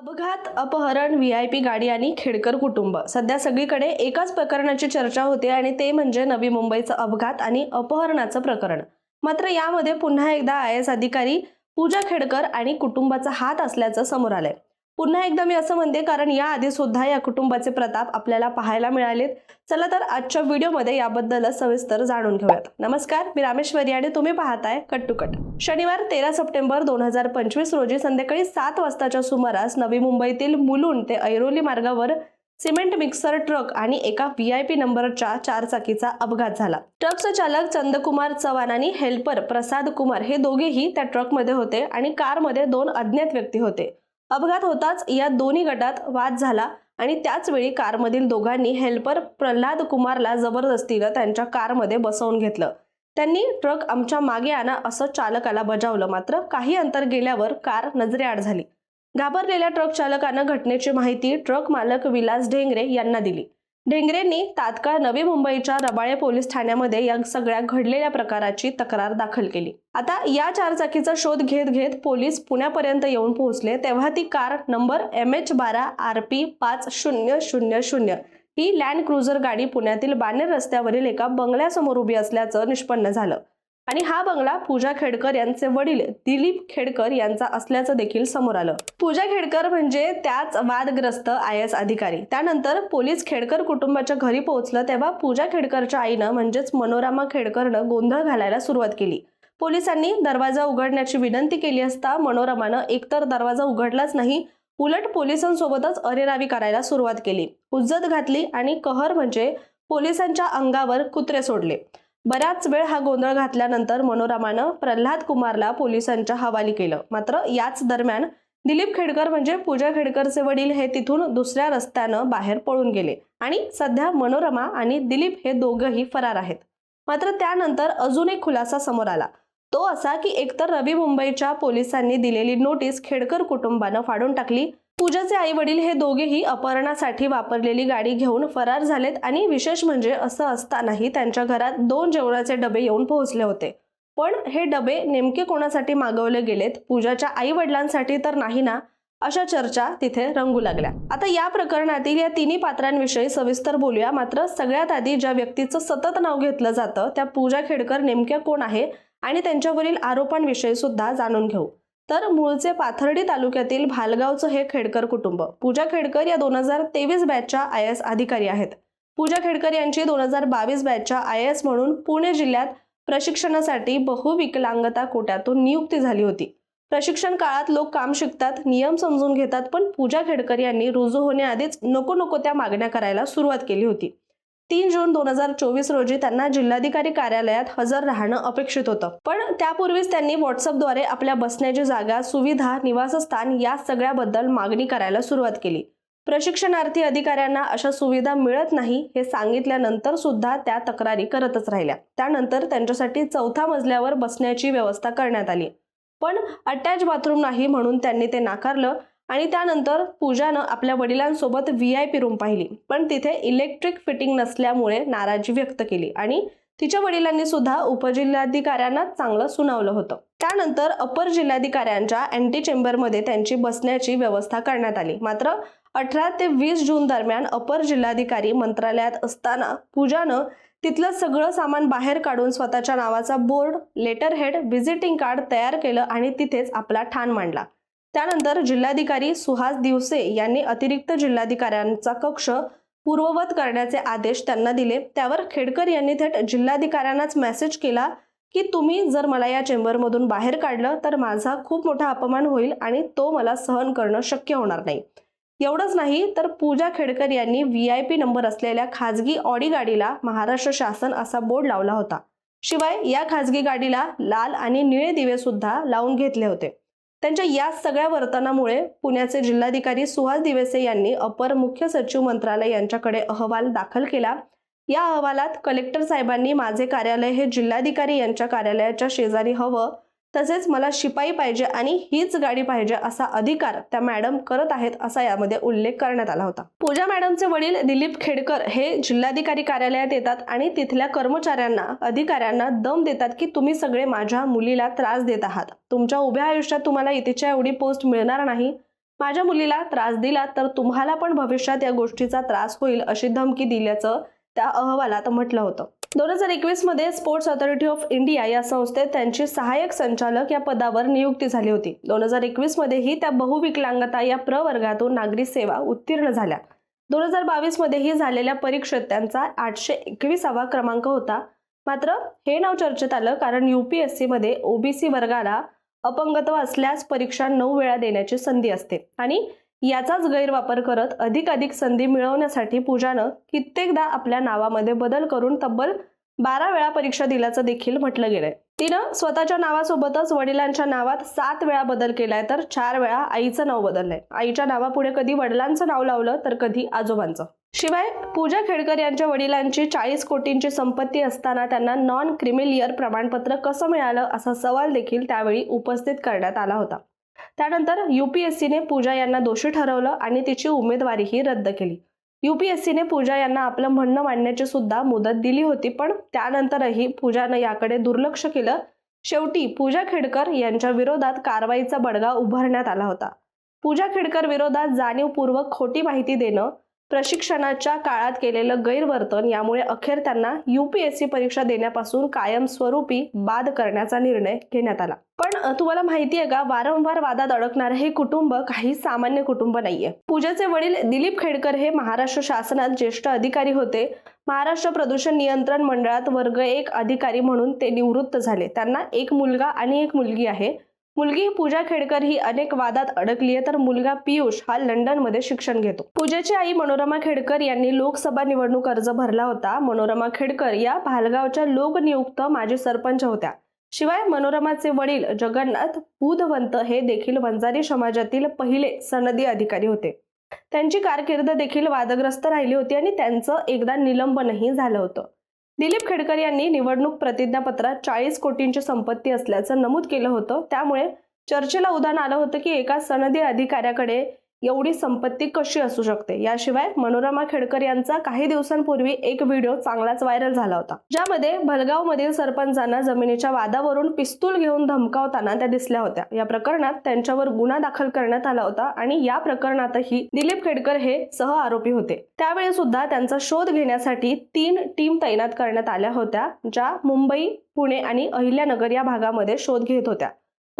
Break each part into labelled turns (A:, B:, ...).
A: अपघात अपहरण V I P गाडी आणि खेडकर कुटुंब. सध्या सगळीकडे एकाच प्रकरणाची चर्चा होते आणि ते म्हणजे नवी मुंबईचं अपघात आणि अपहरणाचं प्रकरण. मात्र यामध्ये पुन्हा एकदा आय एस अधिकारी पूजा खेडकर आणि कुटुंबाचा हात असल्याचं समोर आलंय. पुन्हा एकदा मी असं म्हणते कारण याआधी सुद्धा या कुटुंबाचे प्रताप आपल्याला पाहायला मिळालेत. चला तर आजच्या व्हिडिओमध्ये याबद्दल सविस्तर जाणून घेऊयात. नमस्कार मी रामेश्वरी आणि तुम्ही पाहताय कट टू कट. शनिवार तेरा सप्टेंबर दोन हजार पंचवीस रोजी संध्याकाळी सात वाजताच्या सुमारास नवी मुंबईतील मुलुंड ते ऐरोली मार्गावर सिमेंट मिक्सर ट्रक आणि एका व्ही आय पी नंबरच्या चारचाकीचा अपघात झाला. ट्रकचा चालक चंदकुमार चव्हाण आणि हेल्पर प्रसाद कुमार हे दोघेही त्या ट्रकमध्ये होते आणि कारमध्ये दोन अज्ञात व्यक्ती होते. अपघात होताच या दोन्ही गटात वाद झाला आणि त्याचवेळी कारमधील दोघांनी हेल्पर प्रल्हाद कुमारला जबरदस्तीनं त्यांच्या कारमध्ये बसवून घेतलं. त्यांनी ट्रक आमच्या मागे आणा असं चालकाला बजावलं. मात्र काही अंतर गेल्यावर कार नजरेआड झाली. घाबरलेल्या ट्रक चालकानं घटनेची माहिती ट्रक मालक विलास ढेंगरे यांना दिली. ढेंगरेंनी तात्काळ नवी मुंबईच्या रबाळे पोलीस ठाण्यामध्ये या सगळ्या घडलेल्या प्रकाराची तक्रार दाखल केली. आता या चारचाकीचा शोध घेत घेत पोलीस पुण्यापर्यंत येऊन पोहोचले तेव्हा ती कार नंबर एम एच बारा आर पी पाच शून्य शून्य शून्य ही लँड क्रुझर गाडी पुण्यातील बाणेर रस्त्यावरील एका बंगल्यासमोर उभी असल्याचं निष्पन्न झालं. आणि हा बंगला पूजा खेडकर यांचे वडील दिलीप खेडकर यांचा असल्याचं देखील समोर आलं. पूजा खेडकर म्हणजे त्याच वादग्रस्त आय एस अधिकारी. त्यानंतर पोलीस खेडकर कुटुंबाच्या घरी पोहोचलं तेव्हा पूजा खेडकरच्या आईनं म्हणजेच मनोरमा खेडकरनं गोंधळ घालायला सुरुवात केली. पोलिसांनी दरवाजा उघडण्याची विनंती केली असता मनोरमानं एकतर दरवाजा उघडलाच नाही उलट पोलिसांसोबतच अरेरावी करायला सुरुवात केली. उज्जत घातली आणि कहर म्हणजे पोलिसांच्या अंगावर कुत्रे सोडले. बराच वेळ हा गोंधळ घातल्यानंतर मनोरमानं प्रल्हाद कुमारला पोलिसांच्या हवाली केलं. मात्र याच दरम्यान दिलीप खेडकर म्हणजे पूजा खेडकरचे वडील हे तिथून दुसऱ्या रस्त्यानं बाहेर पळून गेले आणि सध्या मनोरमा आणि दिलीप हे दोघंही फरार आहेत. मात्र त्यानंतर अजून एक खुलासा समोर आला. तो असा की एकतर रवी मुंबईच्या पोलिसांनी दिलेली नोटीस खेडकर कुटुंबानं फाडून टाकली पूजाचे आई वडील हे दोघेही अपहरणासाठी वापरलेली गाडी घेऊन फरार झालेत आणि विशेष म्हणजे असं असतानाही त्यांच्या घरात दोन जेवणाचे डबे येऊन पोहोचले होते. पण हे डबे नेमके कोणासाठी मागवले गेलेत पूजाच्या आई वडिलांसाठी तर नाही ना अशा चर्चा तिथे रंगू लागल्या. आता या प्रकरणातील या तिन्ही पात्रांविषयी सविस्तर बोलूया. मात्र सगळ्यात आधी ज्या व्यक्तीचं सतत नाव घेतलं जातं त्या पूजा खेडकर नेमक्या कोण आहे? आणि त्यांच्यावरील आरोपांविषयी सुद्धा जाणून घेऊ. तर मूळचे पाथर्डी तालुक्यातील भालगावचं हे खेडकर कुटुंब. पूजा खेडकर या दोन हजार तेवीस बॅचच्या आय एस अधिकारी आहेत. पूजा खेडकर यांची दोन हजार बावीस बॅचच्या आय एस म्हणून पुणे जिल्ह्यात प्रशिक्षणासाठी बहुविकलांगता कोट्यातून नियुक्ती झाली होती. प्रशिक्षण काळात लोक काम शिकतात नियम समजून घेतात पण पूजा खेडकर यांनी रुजू होण्याआधीच नको नको त्या मागण्या करायला सुरुवात केली होती. तीन जून दोन हजार चोवीस रोजी त्यांना जिल्हाधिकारी कार्यालयात हजर राहणं अपेक्षित होतं. पण त्यापूर्वीच त्यांनी व्हॉट्सअपद्वारे आपल्या बसण्याची जागा सुविधा निवासस्थान या सगळ्याबद्दल मागणी करायला सुरुवात केली. प्रशिक्षणार्थी अधिकाऱ्यांना अशा सुविधा मिळत नाही हे सांगितल्यानंतर सुद्धा त्या तक्रारी करतच राहिल्या. त्यानंतर त्यांच्यासाठी चौथ्या मजल्यावर बसण्याची व्यवस्था करण्यात आली. पण अटॅच बाथरूम नाही म्हणून त्यांनी ते नाकारलं. आणि त्यानंतर पूजानं आपल्या वडिलांसोबत व्ही आय पी रूम पाहिली. पण तिथे इलेक्ट्रिक फिटिंग नसल्यामुळे नाराजी व्यक्त केली आणि तिच्या वडिलांनी सुद्धा उपजिल्हाधिकाऱ्यांना चांगलं सुनावलं होतं. त्यानंतर अपर जिल्हाधिकाऱ्यांच्या अँटी चेंबरमध्ये त्यांची बसण्याची व्यवस्था करण्यात आली. मात्र अठरा ते वीस जून दरम्यान अपर जिल्हाधिकारी मंत्रालयात असताना पूजानं तिथलं सगळं सामान बाहेर काढून स्वतःच्या नावाचा board letter head visiting card तयार केलं आणि तिथेच आपला ठाण मांडला. त्यानंतर जिल्हाधिकारी सुहास दिवसे यांनी अतिरिक्त जिल्हाधिकाऱ्यांचा कक्ष पूर्ववत करण्याचे आदेश त्यांना दिले. त्यावर खेडकर यांनी थेट जिल्हाधिकाऱ्यांनाच मेसेज केला की तुम्ही जर मला या चेंबरमधून बाहेर काढलं तर माझा खूप मोठा अपमान होईल आणि तो मला सहन करणं शक्य होणार नाही. एवढंच नाही तर पूजा खेडकर यांनी व्ही आय पी नंबर असलेल्या खाजगी ऑडी गाडीला महाराष्ट्र शासन असा बोर्ड लावला होता. शिवाय या खाजगी गाडीला लाल आणि निळे दिवे सुद्धा लावून घेतले होते. त्यांच्या या सगळ्या वर्तनामुळे पुण्याचे जिल्हाधिकारी सुहास दिवेसे यांनी अपर मुख्य सचिव मंत्रालय यांच्याकडे अहवाल दाखल केला. या अहवालात कलेक्टर साहेबांनी माझे कार्यालय हे जिल्हाधिकारी यांच्या कार्यालयाच्या शेजारी हवं. तसेच मला शिपाई पाहिजे आणि हीच गाडी पाहिजे असा अधिकार त्या मॅडम करत आहेत असा यामध्ये उल्लेख करण्यात आला होता. पूजा मॅडमचे वडील दिलीप खेडकर हे जिल्हाधिकारी कार्यालयात येतात आणि तिथल्या कर्मचाऱ्यांना अधिकाऱ्यांना दम देतात की तुम्ही सगळे माझ्या मुलीला त्रास देत आहात. तुमच्या उभ्या आयुष्यात तुम्हाला इथेच्या एवढी पोस्ट मिळणार नाही. माझ्या मुलीला त्रास दिला तर तुम्हाला पण भविष्यात या गोष्टीचा त्रास होईल अशी धमकी दिल्याचं त्या अहवालात म्हटलं होतं. दोन हजार एकवीसमध्ये स्पोर्ट्स ऑथॉरिटी ऑफ इंडिया या संस्थेत त्यांची सहाय्यक संचालक या पदावर नियुक्ती झाली होती. दोन हजार एकवीस मध्येही त्या बहुविकलांगता या प्रवर्गातून नागरी सेवा उत्तीर्ण झाल्या. दोन हजार बावीस मध्येही झालेल्या परीक्षेत त्यांचा आठशे एकवीसावा क्रमांक होता. मात्र हे नाव चर्चेत आलं कारण युपीएससी मध्ये ओबीसी वर्गाला अपंगत्व असल्यास परीक्षा नऊ वेळा देण्याची संधी असते आणि याचाच गैरवापर करत अधिकाधिक संधी मिळवण्यासाठी पूजानं कित्येकदा आपल्या नावामध्ये बदल करून तब्बल बारा वेळा परीक्षा दिल्याचं देखील म्हटलं गेलंय. तिनं स्वतःच्या नावासोबतच वडिलांच्या नावात सात वेळा बदल केलाय तर चार वेळा आईचं नाव बदललंय. आईच्या नावापुढे कधी वडिलांचं नाव लावलं तर कधी आजोबांचं. शिवाय पूजा खेडकर यांच्या वडिलांची चाळीस कोटींची संपत्ती असताना त्यांना नॉन क्रिमिलियर प्रमाणपत्र कसं मिळालं असा सवाल देखील त्यावेळी उपस्थित करण्यात आला होता. त्यानंतर युपीएससीने पूजा यांना दोषी ठरवलं आणि तिची उमेदवारीही रद्द केली. युपीएससीने पूजा यांना आपलं म्हणणं मांडण्याची सुद्धा मुदत दिली होती पण त्यानंतरही पूजानं याकडे दुर्लक्ष केलं. शेवटी पूजा खेडकर यांच्या विरोधात कारवाईचा बडगा उभारण्यात आला होता. पूजा खेडकर विरोधात जाणीवपूर्वक खोटी माहिती देणं प्रशिक्षणाच्या काळात केलेलं गैरवर्तन यामुळे अखेर त्यांना युपीएससी परीक्षा देण्यापासून कायमस्वरूपी बाद करण्याचा निर्णय घेण्यात आला. पण तुम्हाला माहिती आहे का वारंवार वादात अडकणारं हे कुटुंब काही सामान्य कुटुंब नाहीये. पूजाचे वडील दिलीप खेडकर हे महाराष्ट्र शासनात ज्येष्ठ अधिकारी होते. महाराष्ट्र प्रदूषण नियंत्रण मंडळात वर्ग एक अधिकारी म्हणून ते निवृत्त झाले. त्यांना एक मुलगा आणि एक मुलगी आहे. मुलगी पूजा खेडकर ही अनेक वादात अडकली आहे तर मुलगा पियुष हा लंडनमध्ये शिक्षण घेतो. पूजेची आई मनोरमा खेडकर यांनी लोकसभा निवडणूक अर्ज भरला होता. मनोरमा खेडकर या भालगावच्या लोकनियुक्त माजी सरपंच होत्या. शिवाय मनोरमाचे वडील जगन्नाथ बुधवंत हे देखील वंजारी समाजातील पहिले सनदी अधिकारी होते. त्यांची कारकीर्द देखील वादग्रस्त राहिली होती आणि त्यांचं एकदा निलंबनही झालं होतं. दिलीप खेडकर यांनी निवडणूक प्रतिज्ञापत्रात चाळीस कोटींची संपत्ती असल्याचं नमूद केलं होतं. त्यामुळे चर्चेला उदाहरण आलं होतं की एका सनदी अधिकाऱ्याकडे एवढी संपत्ती कशी असू शकते? याशिवाय मनोरमा खेडकर यांचा काही दिवसांपूर्वी एक व्हिडिओ चांगलाच व्हायरल झाला होता. ज्यामध्ये भलगाव मधील सरपंचांना जमिनीच्या वादावरून पिस्तूल घेऊन धमकावताना त्या दिसल्या होत्या. या प्रकरणात त्यांच्यावर गुन्हा दाखल करण्यात आला होता आणि या प्रकरणातही दिलीप खेडकर हे सह आरोपी होते. त्यावेळी सुद्धा त्यांचा शोध घेण्यासाठी तीन टीम तैनात करण्यात आल्या होत्या ज्या मुंबई पुणे आणि अहिल्यानगर या भागामध्ये शोध घेत होत्या.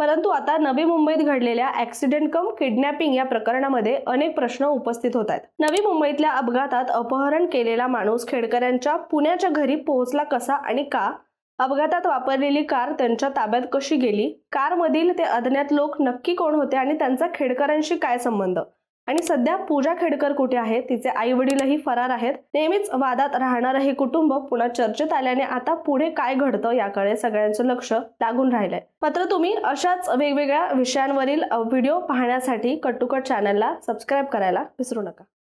A: परंतु आता नवी मुंबईत घडलेल्या ऍक्सिडेंट कम किडनॅपिंग या प्रकरणामध्ये अनेक प्रश्न उपस्थित होत आहेत. नवी मुंबईतल्या अपघातात अपहरण केलेला माणूस खेडकरांच्या पुण्याच्या घरी पोहोचला कसा आणि का? अपघातात वापरलेली कार त्यांच्या ताब्यात कशी गेली? कारमधील ते अज्ञात लोक नक्की कोण होते आणि त्यांचा खेडकरांशी काय संबंध? आणि सध्या पूजा खेडकर कुठे आहे तिचे आई वडीलही फरार आहेत. नेहमीच वादात राहणारं हे कुटुंब पुन्हा चर्चेत आल्याने आता पुढे काय घडतं याकडे सगळ्यांचं लक्ष लागून राहिलंय. मात्र तुम्ही अशाच वेगवेगळ्या विषयांवरील व्हिडिओ पाहण्यासाठी कट्टुकट चॅनलला सबस्क्राईब करायला विसरू नका.